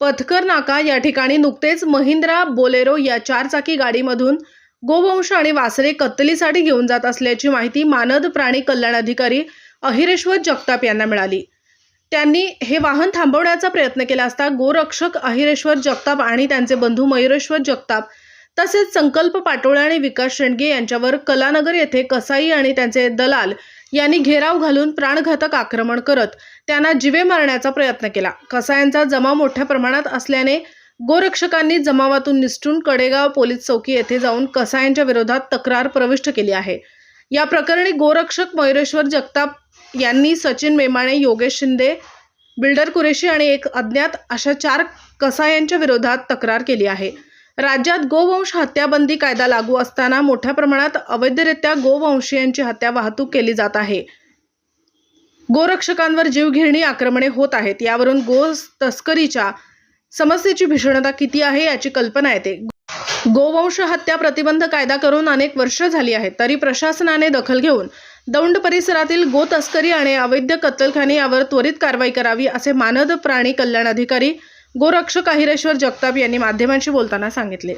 पथकर नाका या ठिकाणी नुकतेच महिंद्रा बोलेरो या चारचाकी गाडीमधून गोवंश आणि वासरे कत्तलीसाठी घेऊन जात असल्याची माहिती मानद प्राणी कल्याण अधिकारी अहिरेश्वर जगताप यांना मिळाली. त्यांनी हे वाहन थांबवण्याचा प्रयत्न केला असता गोरक्षक अहिरेश्वर जगताप आणि त्यांचे बंधू मयुरेश्वर जगताप तसेच संकल्प पाटोळे आणि विकास शेंडगे यांच्यावर कलानगर येथे कसाई आणि त्यांचे दलाल यांनी घेराव घालून प्राणघातक आक्रमण करत त्यांना जिवे मारण्याचा प्रयत्न केला. कसायांचा जमाव मोठ्या प्रमाणात असल्याने गोरक्षकांनी जमावातून निसटून कडेगाव पोलीस चौकी येथे जाऊन कसायांच्या विरोधात तक्रार प्रविष्ट केली आहे. या प्रकरणी गोरक्षक मयुरेश्वर जगताप यांनी सचिन मेमाणे योगेश शिंदे बिल्डर कुरेशी आणि एक अज्ञात अशा चार कसायांच्या विरोधात तक्रार केली आहे. राज्यात गोवंश हत्याबंदी कायदा लागू असताना मोठ्या प्रमाणात अवैधरित्या गोवंशीयांची हत्या वाहतूक केली जात आहे. गोरक्षकांवर जीवघेणी आक्रमणे होत आहेत. यावरून गो तस्करीच्या समस्येची भीषणता किती आहे याची कल्पना येते. गोवंश हत्या प्रतिबंध कायदा करून अनेक वर्ष झाली आहेत. तरी प्रशासनाने दखल घेऊन दौंड परिसरातील गो तस्करी आणि अवैध कत्तलखाने यावर त्वरित कारवाई करावी असे मानद प्राणी कल्याण अधिकारी गोरक्षक अहिरेश्वर जगताप यांनी माध्यमांशी बोलताना सांगितले.